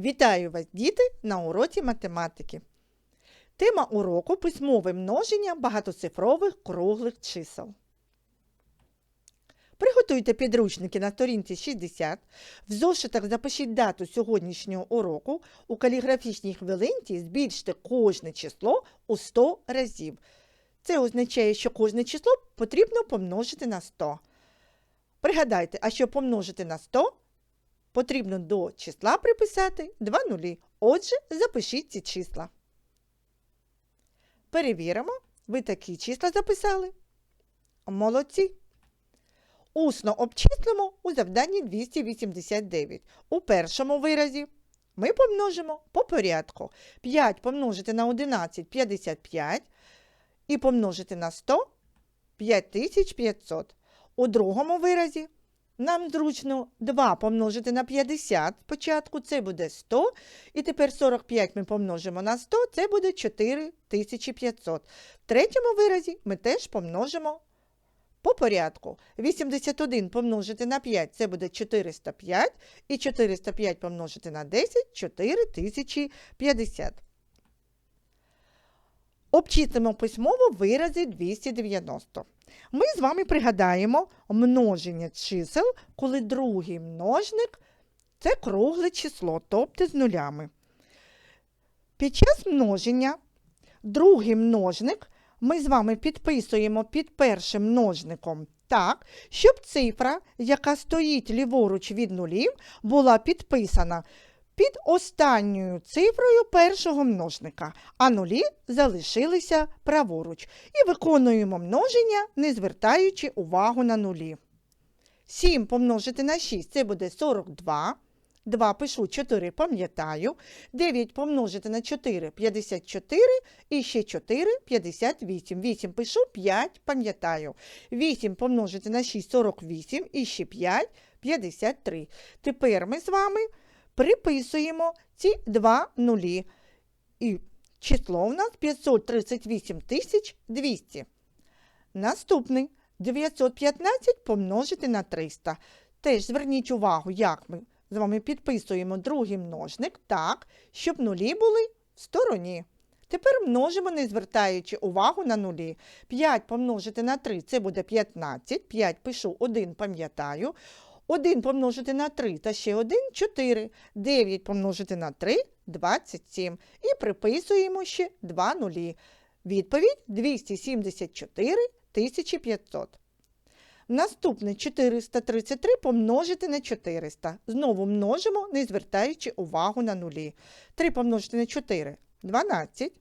Вітаю вас, діти, на уроці математики. Тема уроку письмове множення багатоцифрових круглих чисел. Приготуйте підручники на сторінці 60. В зошитах запишіть дату сьогоднішнього уроку. У каліграфічній хвилинці збільште кожне число у 100 разів. Це означає, що кожне число потрібно помножити на 100. Пригадайте, а щоб помножити на 100, потрібно до числа приписати 2 нулі. Отже, запишіть ці числа. Перевіримо, ви такі числа записали. Молодці. Усно обчислимо у завданні 289. У першому виразі ми помножимо по порядку. 5 помножити на 11 55 і помножити на 100 5500. У другому виразі нам зручно 2 помножити на 50 спочатку, це буде 100. І тепер 45 ми помножимо на 100, це буде 4500. В третьому виразі ми теж помножимо по порядку. 81 помножити на 5 це буде 405. І 405 помножити на 10 4050. Обчислимо письмово вирази 290. Ми з вами пригадаємо множення чисел, коли другий множник це кругле число, тобто з нулями. Під час множення другий множник ми з вами підписуємо під першим множником так, щоб цифра, яка стоїть ліворуч від нулів, була підписана під останньою цифрою першого множника, а нулі залишилися праворуч. І виконуємо множення, не звертаючи увагу на нулі. 7 помножити на 6 це буде 42. 2 пишу 4, пам'ятаю. 9 помножити на 4 54 і ще 4 58. 8 пишу 5, пам'ятаю. 8 помножити на 6 48 і ще 5 53. Тепер ми з вами приписуємо ці два нулі. І число у нас 538 200. Наступний 915 помножити на 300. Теж зверніть увагу, як ми з вами підписуємо другий множник так, щоб нулі були в стороні. Тепер множимо, не звертаючи увагу на нулі. 5 помножити на 3 це буде 15. 5 пишу 1, пам'ятаю. 1 помножити на 3 та ще 1 4. 9 помножити на 3 27. І приписуємо ще 2 нулі. Відповідь 274 500. Наступне 433 помножити на 400. Знову множимо, не звертаючи увагу на нулі. 3 помножити на 4 12.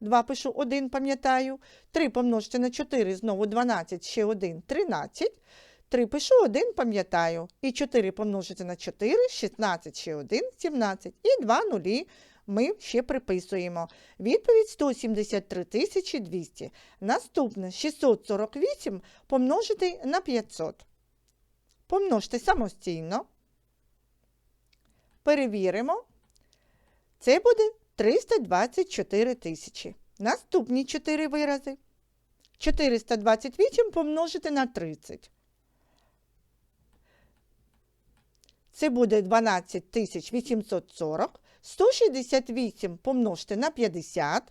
2 пишу 1, пам'ятаю. 3 помножити на 4, знову 12, ще 1 13. 3 пишу 1, пам'ятаю. І 4 помножити на 4, 16, ще 1, 17. І 2 нулі ми ще приписуємо. Відповідь 173 200. Наступне 648 помножити на 500. Помножте самостійно. Перевіримо. Це буде 324 тисячі. Наступні 4 вирази. 428 помножити на 30. Це буде 12 840. 168 помножте на 50.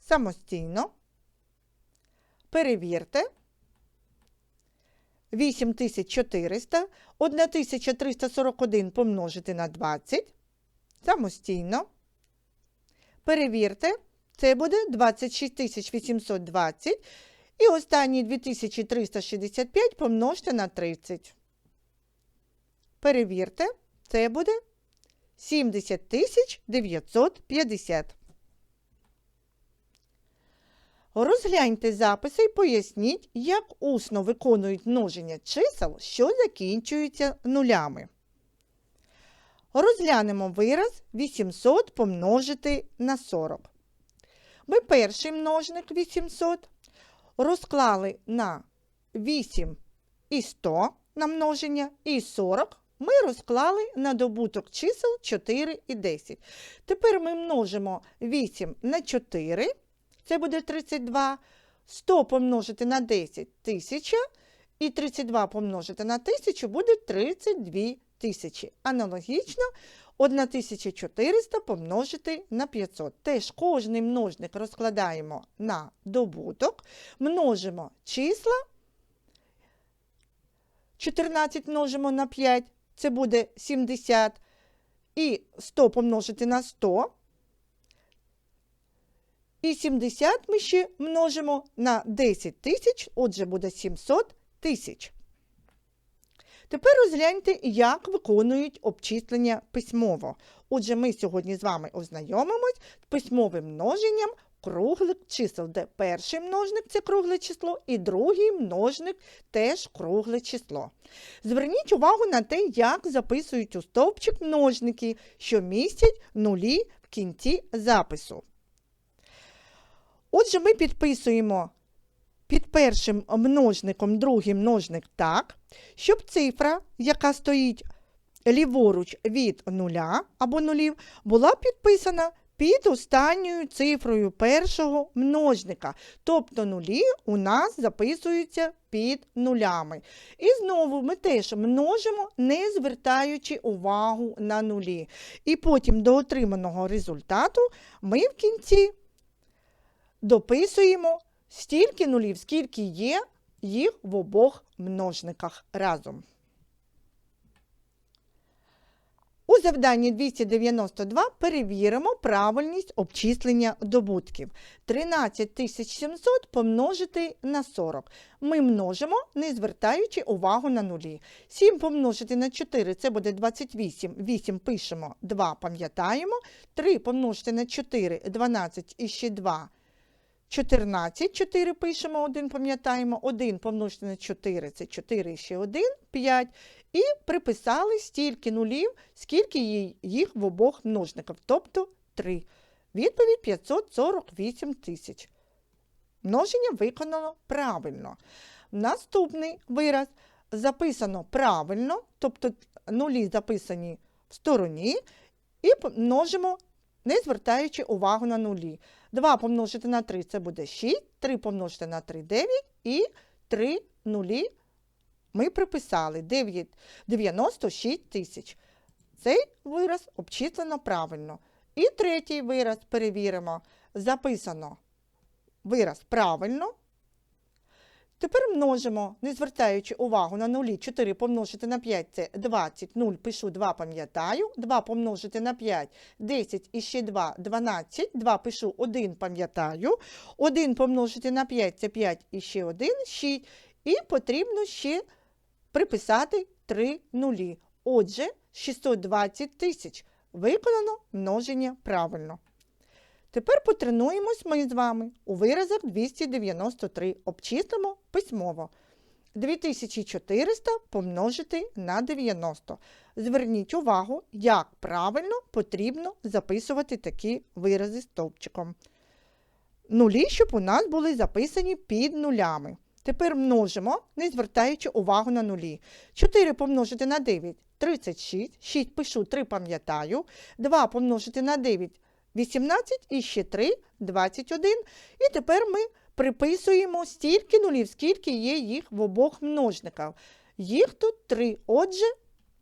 Самостійно. Перевірте. 8400. 1341 помножити на 20. Самостійно. Перевірте. Це буде 26 820. І останні 2365 помножте на 30. Перевірте. Це буде 70 950. Розгляньте записи і поясніть, як усно виконують множення чисел, що закінчуються нулями. Розглянемо вираз 800 помножити на 40. Ми перший множник 800 розклали на 8 і 100 на множення і 40 ми розклали на добуток чисел 4 і 10. Тепер ми множимо 8 на 4, це буде 32, 100 помножити на 10 1000, і 32 помножити на 1000 буде 32 тисячі. Аналогічно 1400 помножити на 500. Теж кожний множник розкладаємо на добуток, множимо числа. 14 множимо на 5, це буде 70. І 100 помножити на 100. І 70 ми ще множимо на 10 тисяч, отже, буде 700 тисяч. Тепер розгляньте, як виконують обчислення письмово. Отже, ми сьогодні з вами ознайомимось з письмовим множенням круглих чисел, де перший множник це кругле число, і другий множник теж кругле число. Зверніть увагу на те, як записують у стовпчик множники, що містять нулі в кінці запису. Отже, ми підписуємо під першим множником другий множник так, щоб цифра, яка стоїть ліворуч від нуля або нулів, була підписана під останньою цифрою першого множника. Тобто нулі у нас записуються під нулями. І знову ми теж множимо, не звертаючи увагу на нулі. І потім до отриманого результату ми в кінці дописуємо стільки нулів, скільки є їх в обох множниках разом. У завданні 292 перевіримо правильність обчислення добутків. 13700 помножити на 40. Ми множимо, не звертаючи увагу на нулі. 7 помножити на 4 це буде 28. 8 пишемо, 2 пам'ятаємо. 3 помножити на 4 12 і ще 2 14, 4 пишемо, 1 пам'ятаємо, 1 помножити на 4 це 4 ще 1, 5. І приписали стільки нулів, скільки їх в обох множниках, тобто 3. Відповідь 548 тисяч. Множення виконано правильно. Наступний вираз записано правильно, тобто нулі записані в стороні, і множимо, не звертаючи увагу на нулі. 2 помножити на 3 це буде 6, 3 помножити на 3 9 і 3 нулі ми приписали 9, 96 тисяч. Цей вираз обчислено правильно. І третій вираз перевіримо. Записано вираз правильно. Тепер множимо, не звертаючи увагу на нулі, 4 помножити на 5 це 20, 0 пишу 2, пам'ятаю. 2 помножити на 5 10 і ще 2 12, 2 пишу 1, пам'ятаю. 1 помножити на 5 це 5 і ще 1, 6. І потрібно ще приписати 3 нулі. Отже, 620 тисяч. Виконано множення правильно. Тепер потренуємось ми з вами у виразах 293. Обчислимо письмово. 2400 помножити на 90. Зверніть увагу, як правильно потрібно записувати такі вирази стовпчиком. Нулі, щоб у нас були записані під нулями. Тепер множимо, не звертаючи увагу на нулі. 4 помножити на 9 36. 6 пишу, 3 пам'ятаю. 2 помножити на 9 18 і ще 3 21. І тепер ми приписуємо стільки нулів, скільки є їх в обох множниках. Їх тут 3. Отже,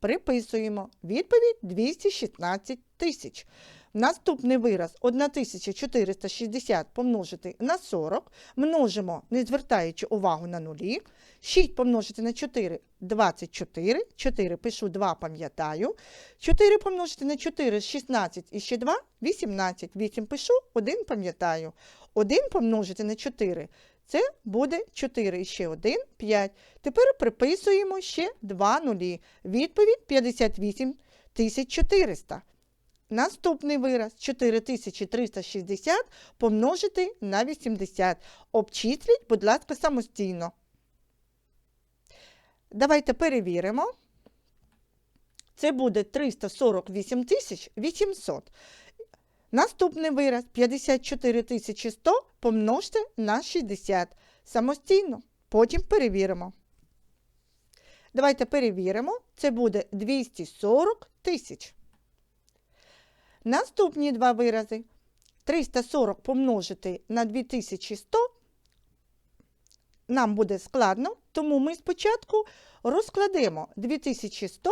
приписуємо. Відповідь 216 тисяч. Наступний вираз 1460 помножити на 40. Множимо, не звертаючи увагу на нулі. 6 помножити на 4 24. 4 пишу 2, пам'ятаю. 4 помножити на 4 16 і ще 2 18. 8 пишу, 1 пам'ятаю. 1 помножити на 4. Це буде 4 і ще 1, 5. Тепер приписуємо ще 2 нулі. Відповідь 58 400. Наступний вираз 4360 помножити на 80. Обчисліть, будь ласка, самостійно. Давайте перевіримо. Це буде 348 800. Наступний вираз 54 100 помножте на 60. Самостійно. Потім перевіримо. Давайте перевіримо. Це буде 240 тисяч. Наступні два вирази 340 помножити на 2100 нам буде складно, тому ми спочатку розкладемо 2100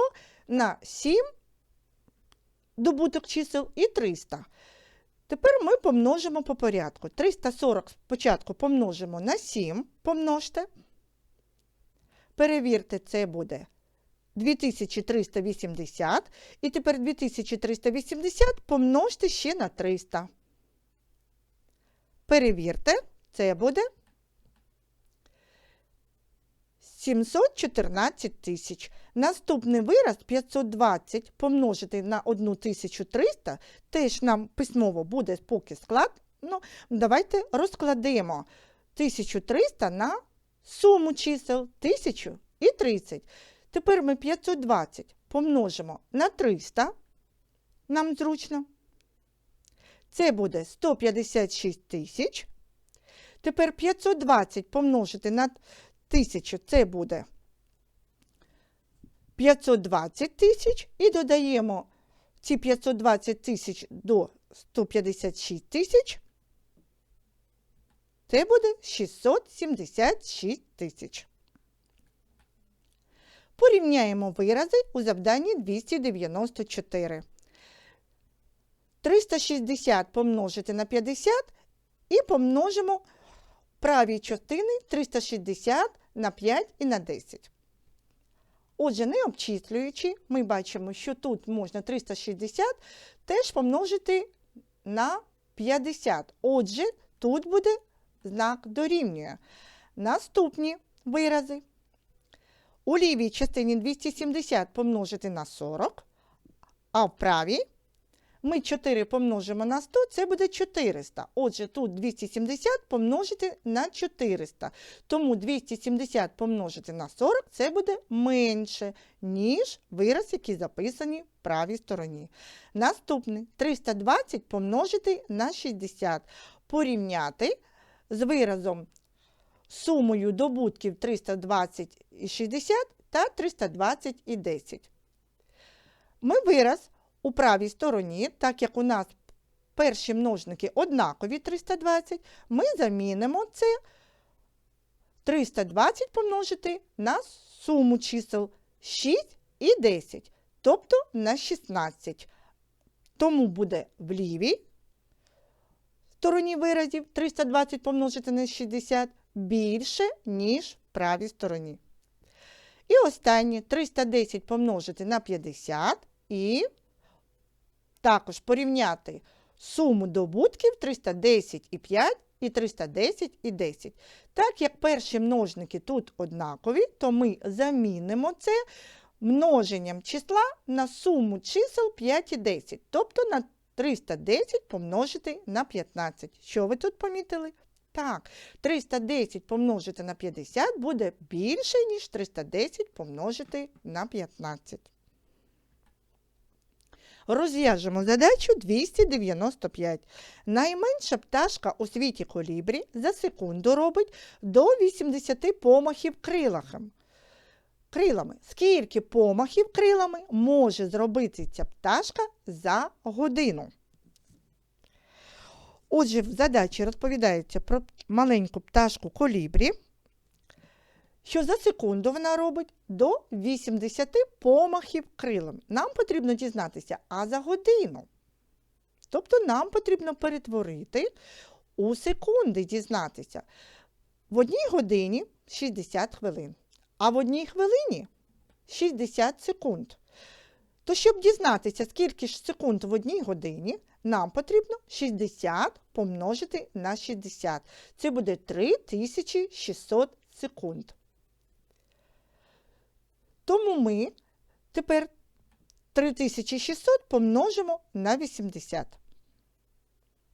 на 7 добуток чисел і 300. Тепер ми помножимо по порядку. 340 спочатку помножимо на 7, помножте. Перевірте, це буде 2380. І тепер 2380 помножте ще на 300. Перевірте, це буде 714 тисяч. Наступний вираз 520 помножити на 1300, теж нам письмово буде поки склад. Ну, давайте розкладемо 1300 на суму чисел 1000 і 30. Тепер ми 520 помножимо на 300. Нам зручно. Це буде 156 тисяч. Тепер 520 помножити на 1000 це буде 520 тисяч і додаємо ці 520 тисяч до 156 тисяч. Це буде 676 тисяч. Порівняємо вирази у завданні 294. 360 помножити на 50 і помножимо правій частини 360 на 5 і на 10. Отже, не обчислюючи, ми бачимо, що тут можна 360 теж помножити на 50. Отже, тут буде знак дорівнює. Наступні вирази. У лівій частині 270 помножити на 40, а в правій ми 4 помножимо на 100, це буде 400. Отже, тут 270 помножити на 400. Тому 270 помножити на 40 це буде менше, ніж вираз, який записані в правій стороні. Наступний 320 помножити на 60. Порівняти з виразом сумою добутків 320 60 та 320 і 10. Ми вираз у правій стороні, так як у нас перші множники однакові 320, ми замінимо це 320 помножити на суму чисел 6 і 10, тобто на 16. Тому буде в лівій стороні виразів 320 помножити на 60 більше, ніж правій стороні. І останнє 310 помножити на 50 і також порівняти суму добутків 310 і 5 і 310 і 10. Так як перші множники тут однакові, то ми замінимо це множенням числа на суму чисел 5 і 10, тобто на 310 помножити на 15. Що ви тут помітили? Так, 310 помножити на 50 буде більше, ніж 310 помножити на 15. Розв'яжемо задачу 295. Найменша пташка у світі колібрі за секунду робить до 80 помахів крилахом. крилами. Скільки помахів крилами може зробити ця пташка за годину? Отже, в задачі розповідається про маленьку пташку колібрі, що за секунду вона робить до 80 помахів крилом. Нам потрібно дізнатися, а за годину. Тобто нам потрібно перетворити у секунди дізнатися. В одній годині 60 хвилин, а в одній хвилині 60 секунд. То, щоб дізнатися, скільки ж секунд в одній годині, нам потрібно 60 помножити на 60. Це буде 3600 секунд. Тому ми тепер 3600 помножимо на 80.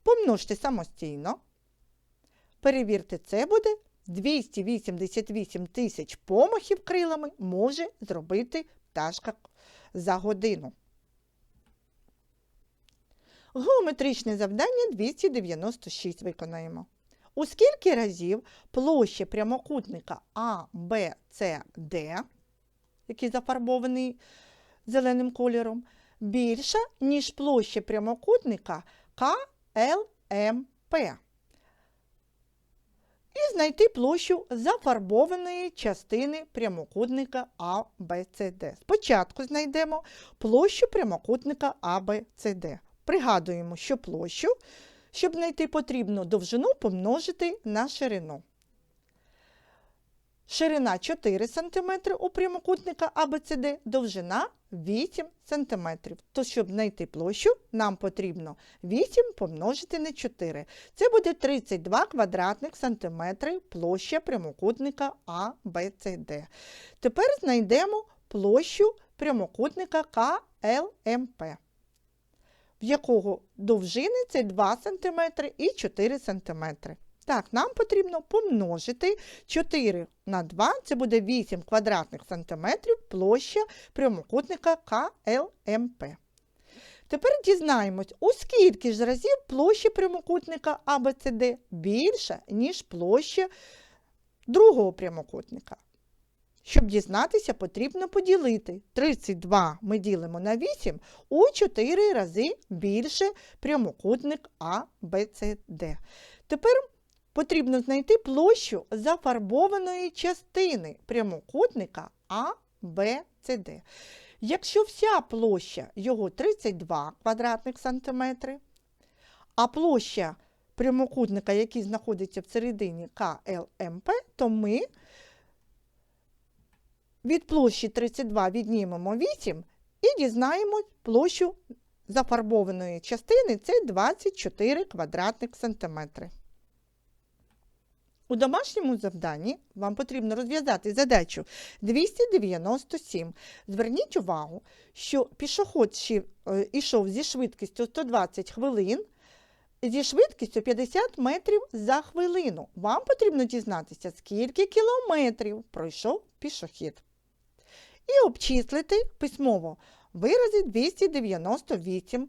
Помножте самостійно. Перевірте, це буде 288 тисяч помахів крилами може зробити пташка за годину. Геометричне завдання 296 виконаємо. У скільки разів площа прямокутника А, Б, С, Д, який зафарбований зеленим кольором, більша, ніж площа прямокутника К, Л, М, П. і знайти площу зафарбованої частини прямокутника ABCD. Спочатку знайдемо площу прямокутника ABCD. Пригадуємо, що площу, щоб знайти потрібну довжину помножити на ширину. Ширина 4 см у прямокутника ABCD, довжина 8 см. То, щоб знайти площу, нам потрібно 8 помножити на 4. Це буде 32 квадратних сантиметри площа прямокутника ABCD. Тепер знайдемо площу прямокутника КЛМП, в якого довжини це 2 см і 4 см. Так, нам потрібно помножити 4 на 2, це буде 8 квадратних сантиметрів площа прямокутника КЛМП. Тепер дізнаємось, у скільки ж разів площа прямокутника ABCD більша, ніж площа другого прямокутника. Щоб дізнатися, потрібно поділити 32 ми ділимо на 8 у 4 рази більше прямокутник ABCD. Тепер потрібно знайти площу зафарбованої частини прямокутника ABCD. Якщо вся площа його 32 квадратних сантиметри, а площа прямокутника, який знаходиться всередині КЛМП, то ми від площі 32 віднімемо 8 і дізнаємось площу зафарбованої частини це 24 квадратних сантиметри. У домашньому завданні вам потрібно розв'язати задачу 297. Зверніть увагу, що пішоход ще, е, зі швидкістю 120 хвилин, зі швидкістю 50 метрів за хвилину. Вам потрібно дізнатися, скільки кілометрів пройшов пішохід. І обчислити письмово вирази 298